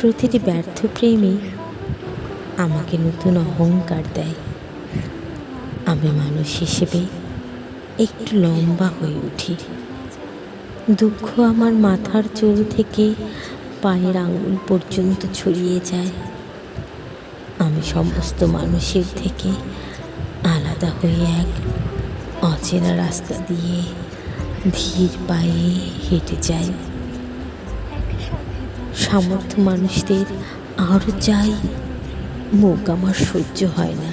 প্রতিটি ব্যর্থ প্রেমই আমাকে নতুন অহংকার দেয়। আমি মানুষ হিসেবে একটু লম্বা হয়ে উঠি। দুঃখ আমার মাথার চুল থেকে পায়ের আঙুল পর্যন্ত ছড়িয়ে যায়। আমি সমস্ত মানুষের থেকে আলাদা হয়ে এক অচেনা রাস্তা দিয়ে ধীর পায়ে হেঁটে যাই। সামর্থ্য মানুষদের আরও চাই মুখ আমার সহ্য হয় না।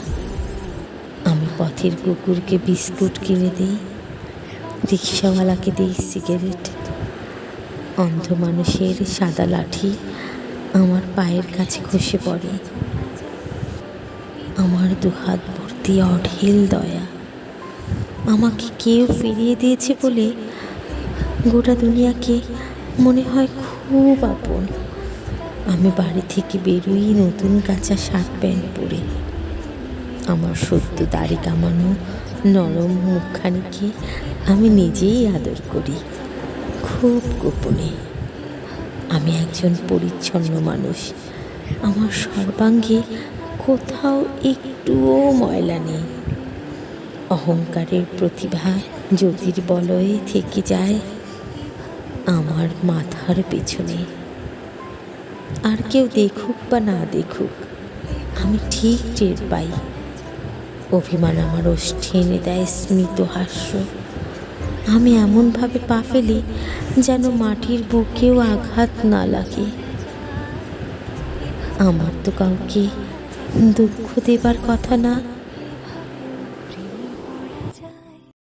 আমি পথের কুকুরকে বিস্কুট কিনে দিই, রিক্সাওয়ালাকে দিই সিগারেট। অন্ধ মানুষের সাদা লাঠি আমার পায়ের কাছে খসে পড়ে। আমার দুহাত ভর্তি অঢেল দয়া। আমাকে কেউ ফিরিয়ে দিয়েছে বলে গোটা দুনিয়াকে মনে হয় খুব আপন আমি বাড়ি থেকে বেরোই নতুন কাঁচা শার্ট প্যান্ট পরে। আমার সদ্য দাড়ি কামানো নরম মুখখানিকে আমি নিজেই আদর করি, খুব গোপনে। আমি একজন পরিচ্ছন্ন মানুষ, আমার সর্বাঙ্গে কোথাও একটুও ময়লা নেই। অহংকারের প্রতিভা জ্যোতির্বলয়ে থেকে যায় আমার মাথার পেছনে। আর কেউ দেখুক বা না দেখুক, আমি ঠিক টের পাই। অভিমান আমার ওষ্ঠে এনে দেয় স্মিত হাস্য। আমি এমনভাবে পা ফেলি যেন মাটির বুকেও আঘাত না লাগে। আমার তো কাউকে দুঃখ দেবার কথা না